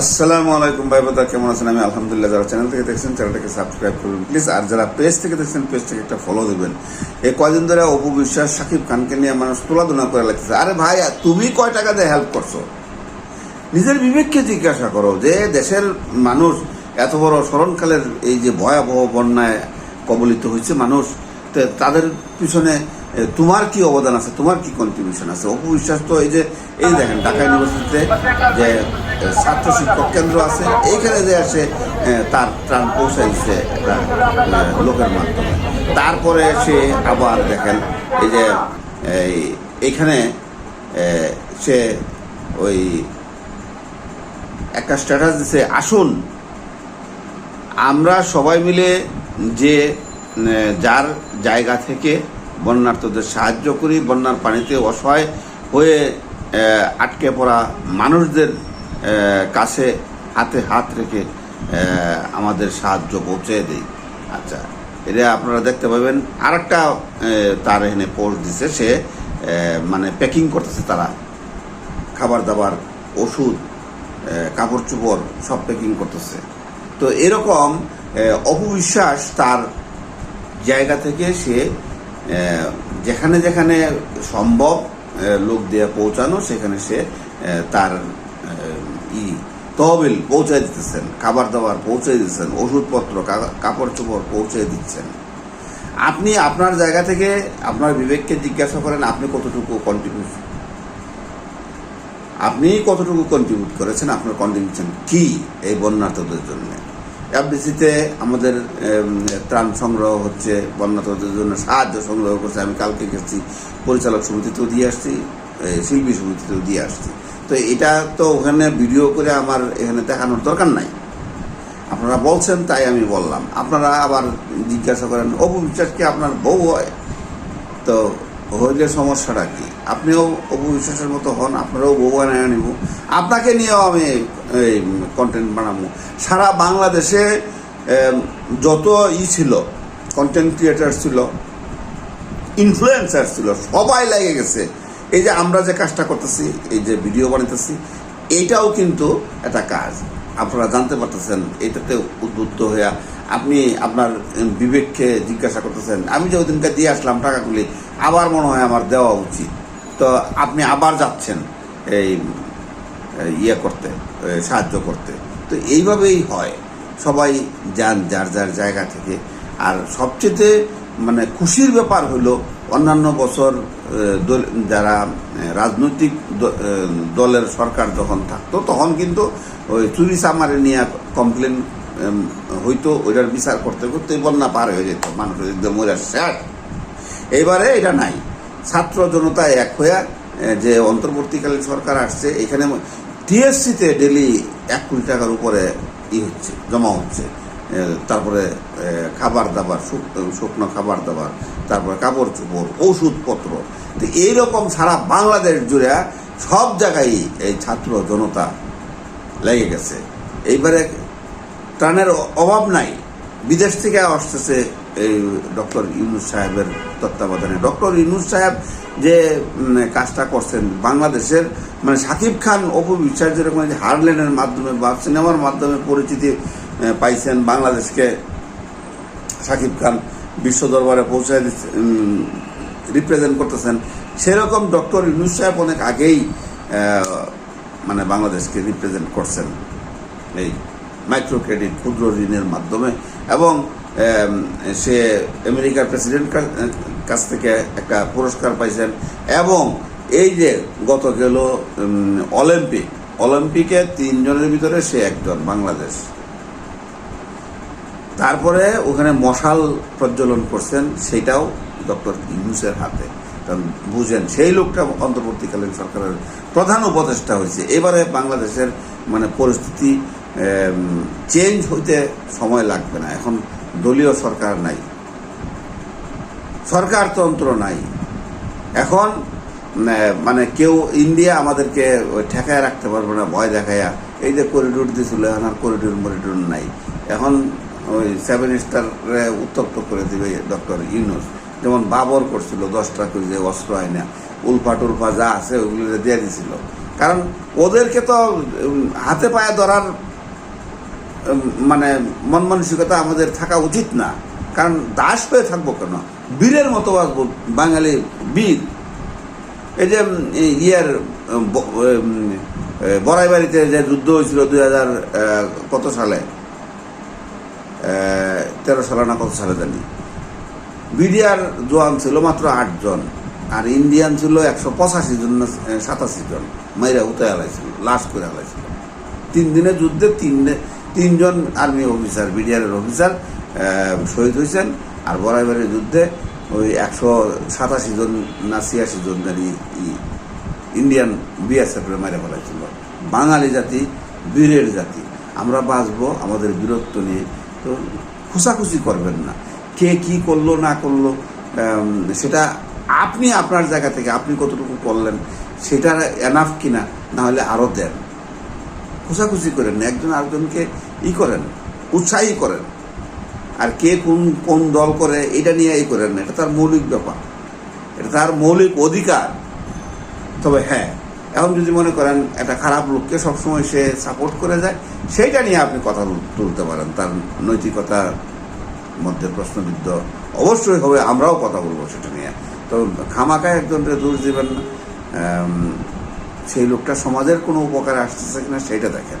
আসসালামু আলাইকুম ভাই বোধা কেমন আছেন? আমি আলহামদুলিল্লাহ, যারা চ্যানেল থেকে দেখছেন, চ্যানেলটাকে সাবস্ক্রাইব করবেন প্লিজ আর যারা পেজ থেকে দেখছেন পেজটাকে একটা ফলো দেবেন। এই কয়দিন ধরে অপু বিশ্বাস, সাকিব খানকে নিয়ে মানুষ তোলাধুনা করে লাগতেছে। আরে ভাই তুমি কয় টাকা দিয়ে হেল্প করছ? নিজের বিবেককে জিজ্ঞাসা করো যে, দেশের মানুষ এত বড় স্মরণকালের এই যে ভয়াবহ বন্যায় কবলিত হয়েছে মানুষ তাদের পিছনে তোমার কি অবদান আছে? তোমার কি কন্ট্রিবিউশন আছে? অপু বিশ্বাস তো এই যে, এই দেখেন, ঢাকা ইউনিভার্সিটিতে যে ছাত্র শিক্ষক কেন্দ্র আছে, এইখানে যে আসে তার ত্রাণ পৌঁছাইছে একটা লোকের মাধ্যমে। তারপরে সে আবার দেখেন, এই যে এখানে সে ওই একটা স্ট্যাটাস দিছে, আসুন। আমরা সবাই মিলে যে যার জায়গা থেকে বন্যার্থদের সাহায্য করি, বন্যার পানিতে অসহায় হয়ে আটকে পড়া মানুষদের কাছে হাতে হাত রেখে আমাদের সাহায্য পৌঁছে দেই। আচ্ছা এটা আপনারা দেখতে পাবেন। আর একটা তার এখানে পোস্ট দিছে, সে মানে প্যাকিং করতেছে তারা। খাবার দাবার ওষুধ কাপড় চোপড় সব প্যাকিং করতেছে। তো এরকম অপবিশ্বাস তার জায়গা থেকে সে যেখানে যেখানে সম্ভব লোক দিয়ে পৌঁছানো, সেখানে সে তার ই, তহবিল পৌঁছে দিতেছেন, খাবার দাবার পৌঁছে দিচ্ছেন ওষুধপত্র কাপড় চোপড় পৌঁছে দিচ্ছেন। আপনি আপনার জায়গা থেকে আপনার বিবেককে জিজ্ঞাসা করেন, আপনি কতটুকু কন্ট্রিবিউশন আপনি কতটুকু কন্ট্রিবিউট করেছেন, আপনার কন্ট্রিবিউশন কি এই বন্যার্থদের জন্য? এফডিসিতে আমাদের ত্রাণ সংগ্রহ হচ্ছে বন্যার্থদের জন্য সাহায্য সংগ্রহ করছে। আমি কালকে গেছি, পরিচালক সমিতিতেও দিয়ে আসছি শিল্পী সমিতিতেও দিয়ে আসছি। তো এটা তো ওখানে ভিডিও করে আমার এখানে দেখানোর দরকার নাই। আপনারা বলছেন, তাই আমি বললাম। আপনারা আবার জিজ্ঞাসা করেন, অপু বিশ্বাস কি আপনার বউ হয়? তো হইলে সমস্যাটা কি? আপনিও অপু বিশ্বাসের মতো হন, আপনারাও বউ বানায় নিব। আপনাকে নিয়েও আমি এই কন্টেন্ট বানাবো। সারা বাংলাদেশে যত ই ছিল কন্টেন্ট ক্রিয়েটার ছিল ইনফ্লুয়েন্সার ছিল, সবাই লেগে গেছে। এই যে আমরা যে কাজটা করতেছি, এই যে ভিডিও বানাইতেছি এইটাও কিন্তু একটা কাজ। আপনারা জানতে পারতেছেন, এটাতে উদ্বুদ্ধ হইয়া আপনি আপনার বিবেককে জিজ্ঞাসা করতেছেন, আমি যে ওদিনকে দিয়ে আসলাম টাকাগুলি, আবার মনে হয় আমার দেওয়া উচিত। তো আপনি আবার যাচ্ছেন এই ইয়ে করতে সাহায্য করতে। তো এইভাবেই হয়। সবাই যান যার যার জায়গা থেকে। আর সবচেয়ে মানে খুশির ব্যাপার হলো, অন্যান্য বছর যারা রাজনৈতিক দলের সরকার যখন থাকতো, তখন কিন্তু ওই চুরি চামারে নিয়ে কমপ্লেন হইতো ওইটার বিচার করতে করতে বন্যা পার হয়ে যেত, মানুষ একদম ওরা স্যাট এবারে এটা নাই। ছাত্র জনতা এক হয়ে যে অন্তর্বর্তীকালীন সরকার আসছে, এখানে টিএসসিতে ডেলি এক কোটি টাকার উপরে ই হচ্ছে, জমা হচ্ছে। তারপরে খাবার দাবার শুকনো খাবার দাবার, তারপরে কাপড় চোপড়, ওষুধপত্র। তো এইরকম সারা বাংলাদেশ জুড়ে সব জায়গায় এই ছাত্র জনতা লেগে গেছে। এইবারে ত্রাণের অভাব নাই। বিদেশ থেকে আসতেছে এই ডক্টর ইউনুস সাহেবের তত্ত্বাবধানে। ডক্টর ইউনুস সাহেব যে কাজটা করছেন বাংলাদেশের মানে সাকিব খান অপু বিশ্বাস যেরকম হারলেনের মাধ্যমে বা সিনেমার মাধ্যমে পরিচিতি পাইছেন বাংলাদেশকে, সাকিব খান বিশ্ব দরবারে পৌঁছায় রিপ্রেজেন্ট করতেছেন। সেরকম ডক্টর ইউনুস সাহেব অনেক আগেই মানে বাংলাদেশকে রিপ্রেজেন্ট করছেন। এই মাইক্রো ক্রেডিট ক্ষুদ্র ঋণের মাধ্যমে এবং সে আমেরিকার প্রেসিডেন্ট কাছ থেকে একটা পুরস্কার পাইছেন এবং এই যে গত গেল অলিম্পিক, অলিম্পিকে তিনজনের ভিতরে সে একজন, বাংলাদেশ। তারপরে ওখানে মশাল প্রজ্বলন করছেন, সেটাও ডক্টর ইউনুসের হাতে। কারণ বুঝেন, সেই লোকটা অন্তর্বর্তীকালীন সরকারের প্রধান উপদেষ্টা হয়েছে। এবারে বাংলাদেশের মানে পরিস্থিতি চেঞ্জ হইতে সময় লাগবে না। এখন দলীয় সরকার নাই। সরকারতন্ত্র নাই। এখন মানে কেউ ইন্ডিয়া আমাদেরকে ঠেকায় রাখতে পারবে না, ভয় দেখায়া। এই যে করিডোর দিয়েছিল এখন আর করিডোর মরিডোর নাই। এখন ওই সেভেন স্টার উত্তপ্ত করে দিবে ডক্টর ইউনুস। যেমন বাবর করছিল দশটা করে যে অস্ত্র আইনা। উল্ফা টুলফা যা আছে, ওগুলো দিয়ে দিছিল। কারণ ওদেরকে তো হাতে পায়ে ধরার মানে মন মানসিকতা আমাদের থাকা উচিত না। কারণ দাস হয়ে থাকব কেন? বীরের মতো বাঁচবো বাঙালি বীর। এই যে ইয়ার বড়াই বাড়িতে যে যুদ্ধ হয়েছিল দুই হাজার কত সালে? তেরো সালে না কত সালে জানি। বিডিআর জোয়ান ছিল মাত্র আটজন আর ইন্ডিয়ান ছিল একশো পঁচাশি জন, না সাতাশি জন। মাইরা উঠে হালাইছিল লাশ করে হালাইছিল তিন দিনের যুদ্ধে তিন তিনজন আর্মি অফিসার, বিডিআরের অফিসার শহীদ হয়েছেন। আর বরাইবাড়ির যুদ্ধে ওই একশো সাতাশি জন না ছিয়াশি জন ইন্ডিয়ান বিএসএফের মেরে ফেলাইছিল। বাঙালি জাতি, বীরের জাতি। আমরা বাঁচবো, আমাদের বীরত্ব নিয়ে। তো খুশাখুশি করবেন না। কে কি করল, না করল সেটা আপনি আপনার জায়গা থেকে আপনি কতটুকু করলেন সেটা এনাফ কিনা না হলে আরও দেন খুশাখুশি করেন একজন আরেকজনকে ই করেন, উৎসাহী করেন। আর কে কোন কোন দল করে, এটা নিয়ে ই করেন না, এটা তার মৌলিক ব্যাপার। এটা তার মৌলিক অধিকার। তবে হ্যাঁ এখন যদি মনে করেন একটা খারাপ লোককে সবসময় সে সাপোর্ট করে যায়, সেইটা নিয়ে আপনি কথা তুলতে পারেন। তার নৈতিকতার মধ্যে প্রশ্নবিদ্ধ অবশ্যই হবে, আমরাও কথা বলব সেটা নিয়ে। তো খামাকায় একজনকে দোষ দিবেন সেই লোকটা সমাজের কোনো উপকারে আসতেছে কিনা, সেইটা দেখেন।